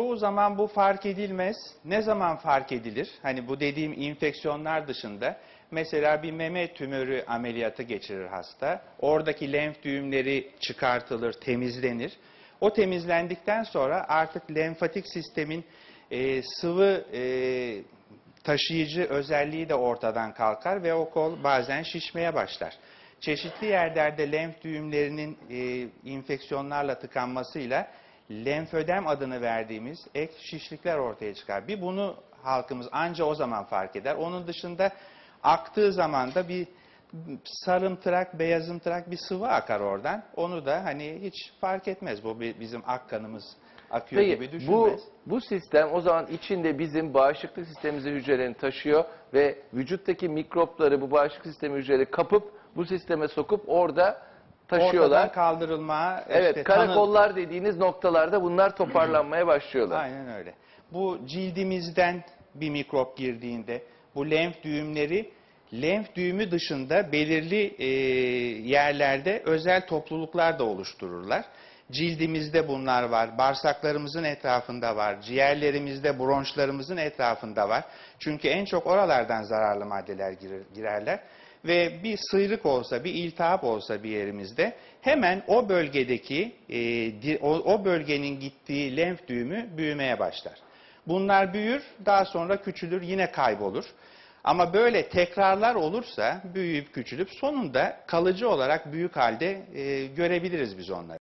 Çoğu zaman bu fark edilmez. Ne zaman fark edilir? Hani bu dediğim infeksiyonlar dışında mesela bir meme tümörü ameliyatı geçirir hasta. Oradaki lenf düğümleri çıkartılır, temizlenir. O temizlendikten sonra artık lenfatik sistemin e, sıvı e, taşıyıcı özelliği de ortadan kalkar ve o kol bazen şişmeye başlar. Çeşitli yerlerde lenf düğümlerinin e, infeksiyonlarla tıkanmasıyla lenfödem adını verdiğimiz ek şişlikler ortaya çıkar. Bir bunu halkımız anca o zaman fark eder. Onun dışında aktığı zaman da bir sarımtırak, beyazımtırak bir sıvı akar oradan. Onu da hani hiç fark etmez. Bu bizim ak kanımız akıyor gibi Peki düşünmez. bu, bu sistem o zaman içinde bizim bağışıklık sistemimizi hücrelerini taşıyor ve vücuttaki mikropları bu bağışıklık sistemi hücreleri kapıp bu sisteme sokup orada taşıyorlar. Ortadan kaldırılma, Evet işte tanı- karakollar dediğiniz noktalarda bunlar toparlanmaya başlıyorlar. Aynen öyle. Bu cildimizden bir mikrop girdiğinde bu lenf düğümleri lenf düğümü dışında belirli e, yerlerde özel topluluklar da oluştururlar. Cildimizde bunlar var, bağırsaklarımızın etrafında var, ciğerlerimizde, bronşlarımızın etrafında var. Çünkü en çok oralardan zararlı maddeler girer- girerler. Ve bir sıyrık olsa, bir iltihap olsa bir yerimizde hemen o bölgedeki, e, o, o bölgenin gittiği lenf düğümü büyümeye başlar. Bunlar büyür, daha sonra küçülür, yine kaybolur. Ama böyle tekrarlar olursa büyüyüp küçülüp sonunda kalıcı olarak büyük halde e, görebiliriz biz onları.